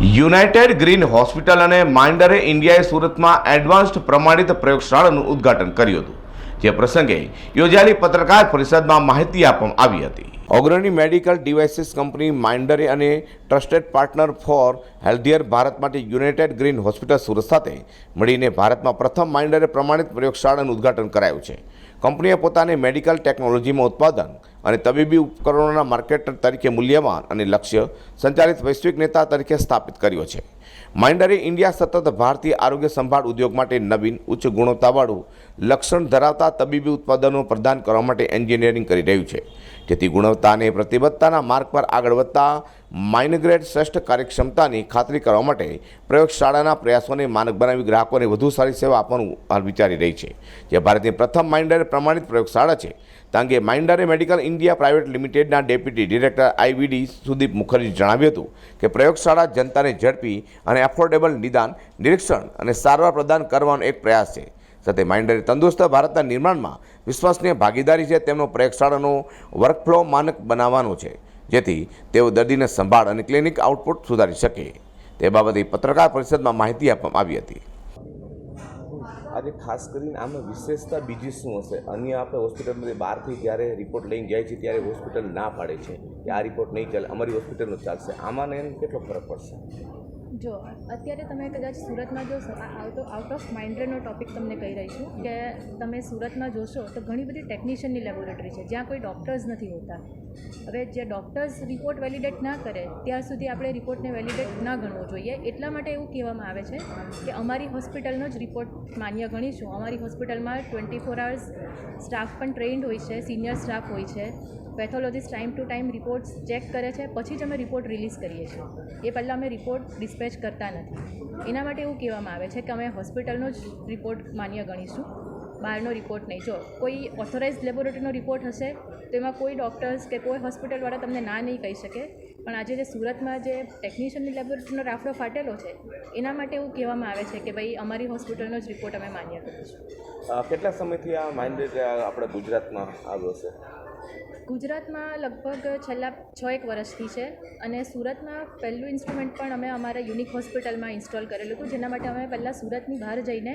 United green hospital અને માઇન્ડરે ઇન્ડિયાએ સુરતમાં એડવાન્સ્ડ પ્રમાણિત પ્રયોગશાળાનું ઉદ્ઘાટન કર્યું હતું, જે પ્રસંગે યોજાયેલી પત્રકાર પરિષદમાં માહિતી આપવામાં આવી હતી. અગ્રણી મેડિકલ ડિવાઇસીસ કંપની માઇન્ડરે અને trusted partner for healthier Bharat માટે યુનાઇટેડ ગ્રીન હોસ્પિટલ સુરત સાથે મળીને ભારતમાં પ્રથમ માઇન્ડરે પ્રમાણિત પ્રયોગશાળાનું ઉદ્ઘાટન કરાયું છે. કંપનીએ પોતાને મેડિકલ ટેકનોલોજીમાં ઉત્પાદન અને તબીબી ઉપકરણોના માર્કેટર તરીકે મૂલ્યવાન અને લક્ષ્ય સંચાલિત વૈશ્વિક નેતા તરીકે સ્થાપિત કર્યો છે. માઇન્ડરે ઇન્ડિયા સતત ભારતીય આરોગ્ય સંભાળ ઉદ્યોગ માટે નવીન, ઉચ્ચ ગુણવત્તાવાળું લક્ષણ ધરાવતા તબીબી ઉત્પાદનો પ્રદાન કરવા માટે એન્જિનિયરિંગ કરી રહ્યું છે. જેથી ગુણવત્તા અને પ્રતિબદ્ધતાના માર્ગ પર આગળ વધતા માઇનગ્રેડ શ્રેષ્ઠ કાર્યક્ષમતાની ખાતરી કરવા માટે પ્રયોગશાળાના પ્રયાસોને માનક બનાવી ગ્રાહકોને વધુ સારી સેવા આપવાનું હાલ વિચારી રહી છે. જે ભારતની પ્રથમ માઇન્ડર પ્રમાણિત પ્રયોગશાળા છે. તે અંગે માઇન્ડરે મેડિકલ ઇન્ડિયા પ્રાઇવેટ લિમિટેડના deputy director IVD Sudip Mukherjee જણાવ્યું હતું કે પ્રયોગશાળા જનતાને ઝડપી અને એફોર્ડેબલ નિદાન, નિરીક્ષણ અને સારવાર પ્રદાન કરવાનો એક પ્રયાસ છે. સાથે માઇન્ડરી તંદુરસ્ત ભારતના નિર્માણમાં વિશ્વસનીય ભાગીદારી છે તેમનો પ્રયોગશાળાનો વર્કફ્લો માનક બનાવવાનો છે, જેથી તેઓ દર્દીને સંભાળ અને ક્લિનિક આઉટપુટ સુધારી શકે. તે બાબતે પત્રકાર પરિષદમાં માહિતી આપવામાં આવી હતી. આજે ખાસ કરીને આમાં વિશેષતા બીજી શું હશે? અન્ય આપણે હોસ્પિટલમાંથી બહારથી જ્યારે રિપોર્ટ લઈને જાય છે ત્યારે હોસ્પિટલ ના પાડે છે કે આ રિપોર્ટ નહીં ચાલે, અમારી હોસ્પિટલનો ચાલશે. આમાં એને કેટલો ફરક પડશે? જો, અત્યારે તમે કદાચ સુરતમાં જોશો, આ આઉટ આઉટ ઓફ માઇન્ડ્રેનો ટોપિક તમને કહી રહી છું કે તમે સુરતમાં જોશો તો ઘણી બધી ટેકનિશિયનની લેબોરેટરી છે, જ્યાં કોઈ ડૉક્ટર્સ નથી હોતા. હવે જે ડૉક્ટર્સ રિપોર્ટ વેલિડેટ ના કરે, ત્યાં સુધી આપણે રિપોર્ટને વેલિડેટ ના ગણવો જોઈએ. એટલા માટે એવું કહેવામાં આવે છે કે અમારી હોસ્પિટલનો જ રિપોર્ટ માન્ય ગણીશું. અમારી હોસ્પિટલમાં ટ્વેન્ટી ફોર અવર્સ સ્ટાફ પણ ટ્રેન્ડ હોય છે સિનિયર સ્ટાફ હોય છે. Pathologist time to time reports check કરે છે, પછી જ અમે રિપોર્ટ રિલીઝ કરીએ છીએ. એ પહેલાં અમે રિપોર્ટ ડિસ્પેચ કરતા નથી. એના માટે એવું કહેવામાં આવે છે કે અમે હોસ્પિટલનો જ રિપોર્ટ માન્ય ગણીશું. બહારનો રિપોર્ટ નહીં. જો કોઈ ઓથોરાઇઝ લેબોરેટરીનો રિપોર્ટ હશે, તો એમાં કોઈ ડૉક્ટર્સ કે કોઈ હોસ્પિટલવાળા તમને ના નહીં કહી શકે. પણ આજે જે સુરતમાં જે ટેકનિશિયનની લેબોરેટરીનો રાફડો ફાટેલો છે, એના માટે એવું કહેવામાં આવે છે કે ભાઈ, અમારી હોસ્પિટલનો જ રિપોર્ટ અમે માન્ય કરીશું. કેટલા સમયથી આ માઇન્ડેડ આપણે ગુજરાતમાં આવ્યો છે? ગુજરાતમાં લગભગ છેલ્લા છ એક વર્ષથી છે અને સુરતમાં પહેલું ઇન્સ્ટ્રુમેન્ટ પણ અમે અમારા યુનિક હોસ્પિટલમાં ઇન્સ્ટોલ કરેલું હતું. જેના માટે અમે પહેલાં સુરતની બહાર જઈને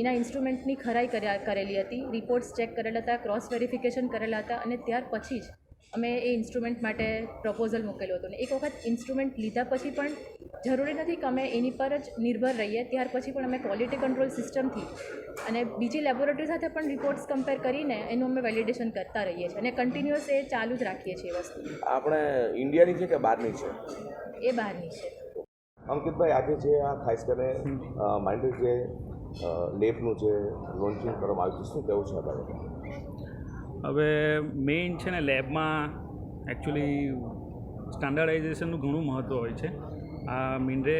એના ઇન્સ્ટ્રુમેન્ટની ખરાઈ કર્યા કરેલી હતી. રિપોર્ટ્સ ચેક કરેલા હતા, ક્રોસ વેરિફિકેશન કરેલા હતા અને ત્યાર પછી જ અમે એ ઇન્સ્ટ્રુમેન્ટ માટે પ્રપોઝલ મૂકેલું હતું ને એક વખત ઇન્સ્ટ્રુમેન્ટ લીધા પછી પણ જરૂરી નથી કે અમે એની પર જ નિર્ભર રહીએ. ત્યાર પછી પણ અમે ક્વોલિટી કંટ્રોલ સિસ્ટમથી અને બીજી લેબોરેટરી સાથે પણ રિપોર્ટ્સ કમ્પેર કરીને એનું અમે વેલિડેશન કરતા રહીએ છીએ અને કન્ટિન્યુઅસ એ ચાલુ જ રાખીએ છીએ એ વસ્તુ. આપણે ઇન્ડિયાની છે કે બહારની છે? એ બહારની છે. અંકિતભાઈ આજે જે આ ખાસ કરીને માઇન્ડ જે લેબનું જે લોન્ચિંગ કરવામાં આવ્યું છે શું કહેવું છે હવે મેઇન છે ને લેબમાં એકચ્યુઅલી સ્ટાન્ડર્ડાઇઝેશનનું ઘણું મહત્ત્વ હોય છે. આ મિન્ડ્રે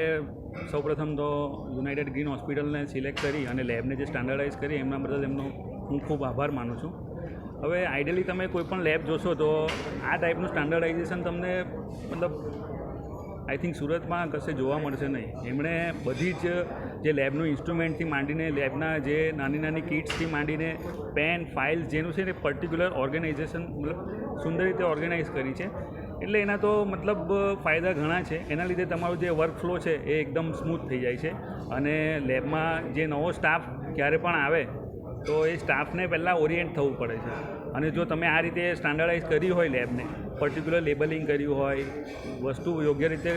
સૌપ્રથમ તો યુનાઇટેડ ગ્રીન હોસ્પિટલને સિલેક્ટ કરી અને લેબને જે સ્ટાન્ડર્ડાઇઝ કરી, એમના બદલ એમનો હું ખૂબ આભાર માનું છું. હવે આઈડિયલી તમે કોઈ પણ લેબ જોશો તો આ ટાઈપનું સ્ટાન્ડર્ડાઇઝેશન તમને મતલબ આઈ થિંક સુરતમાં કશે જોવા મળશે નહીં. એમણે બધી જ જે લેબનું ઇન્સ્ટ્રુમેન્ટથી માંડીને લેબના જે નાની નાની કિટ્સથી માંડીને પેન, ફાઇલ જેનું છે ને પર્ટિક્યુલર ઓર્ગેનાઇઝેશન, મતલબ સુંદર રીતે ઓર્ગેનાઇઝ કરી છે. એટલે એના તો મતલબ ફાયદા ઘણા છે. એના લીધે તમારું જે વર્ક ફ્લો છે એ એકદમ સ્મૂથ થઈ જાય છે. અને લેબમાં જે નવો સ્ટાફ ક્યારે પણ આવે, તો એ સ્ટાફને પહેલાં ઓરિએન્ટ થવું પડે છે. અને જો તમે આ રીતે સ્ટાન્ડર્ડાઇઝ કરી હોય લેબને પર્ટિક્યુલર લેબલિંગ કર્યું હોય, વસ્તુ યોગ્ય રીતે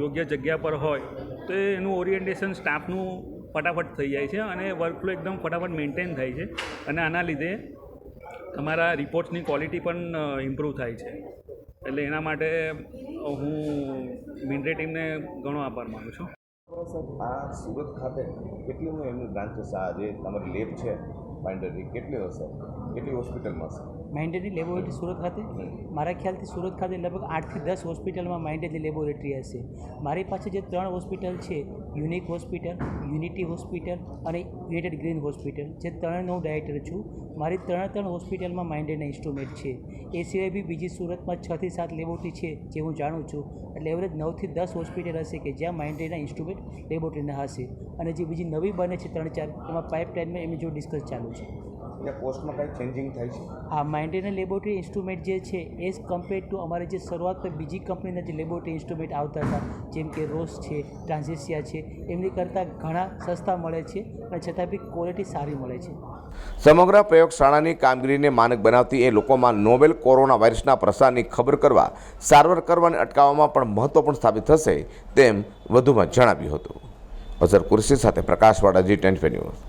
યોગ્ય જગ્યા પર હોય, તો એનું ઓરિએન્ટેશન સ્ટાફનું ફટાફટ થઈ જાય છે અને વર્કફ્લો એકદમ ફટાફટ મેન્ટેન થાય છે અને આના લીધે તમારા રિપોર્ટ્સની ક્વોલિટી પણ ઇમ્પ્રૂવ થાય છે. એટલે એના માટે હું મિન્ટ્રે ટીમને ઘણો આભાર માનું છું. સર આ સુરત ખાતે કેટલીનું એમની બ્રાન્ચીસ આ જે તમારી લેબ છે માઇન્ડેડની કેટલી હશે? કેટલી હોસ્પિટલમાં હશે? માઇન્ડેડની લેબોરેટરી સુરત ખાતે? મારા ખ્યાલથી સુરત ખાતે લગભગ આઠથી દસ હોસ્પિટલમાં માઇન્ડેડની લેબોરેટરી હશે. મારી પાસે જે ત્રણ હોસ્પિટલ છે યુનિક હોસ્પિટલ યુનિટી હોસ્પિટલ અને યુનાઇટેડ ગ્રીન હોસ્પિટલ જે ત્રણનો હું ડાયરેક્ટર છું. મારી ત્રણે ત્રણ હોસ્પિટલમાં માઇન્ડેડના ઇન્સ્ટ્રુમેન્ટ છે. એ સિવાય બી બીજી સુરતમાં છથી સાત લેબોરેટરી છે જે હું જાણું છું. એટલે એવરેજ નવથી દસ હોસ્પિટલ હશે કે જ્યાં માઇન્ડેડના ઇન્સ્ટ્રુમેન્ટ લેબોરેટરીના હશે. અને જે બીજી નવી બને છે ત્રણ ચાર, એમાં પાઇપલાઇનમાં એમની જો ડિસ્કસ ચાલુ છે. ત્યાં કોસ્ટમાં કંઈ ચેન્જિંગ થાય છે? આ માઇન્ડેના લેબોરેટરી ઇન્સ્ટ્રુમેન્ટ જે છે એઝ કમ્પેર ટુ અમારે જે શરૂઆતમાં બીજી કંપનીના જે લેબોરેટરી ઇન્સ્ટ્રુમેન્ટ આવતા હતા જેમ કે રોસ છે ટ્રાન્ઝેસિયા છે એમની કરતાં ઘણા સસ્તા મળે છે અને છતાં બી ક્વોલિટી સારી મળે છે. સમગ્ર પ્રયોગશાળાની કામગીરીને માનક બનાવતી એ લોકોમાં નોવેલ કોરોના વાયરસના પ્રસારની ખબર કરવા સારવાર કરવાને અટકાવવામાં પણ મહત્વપૂર્ણ સાબિત થશે તેમ વધુમાં જણાવ્યું હતું. અઝર કુરશી સાથે પ્રકાશવાળા જી ટેન્ટ ન્યૂઝ.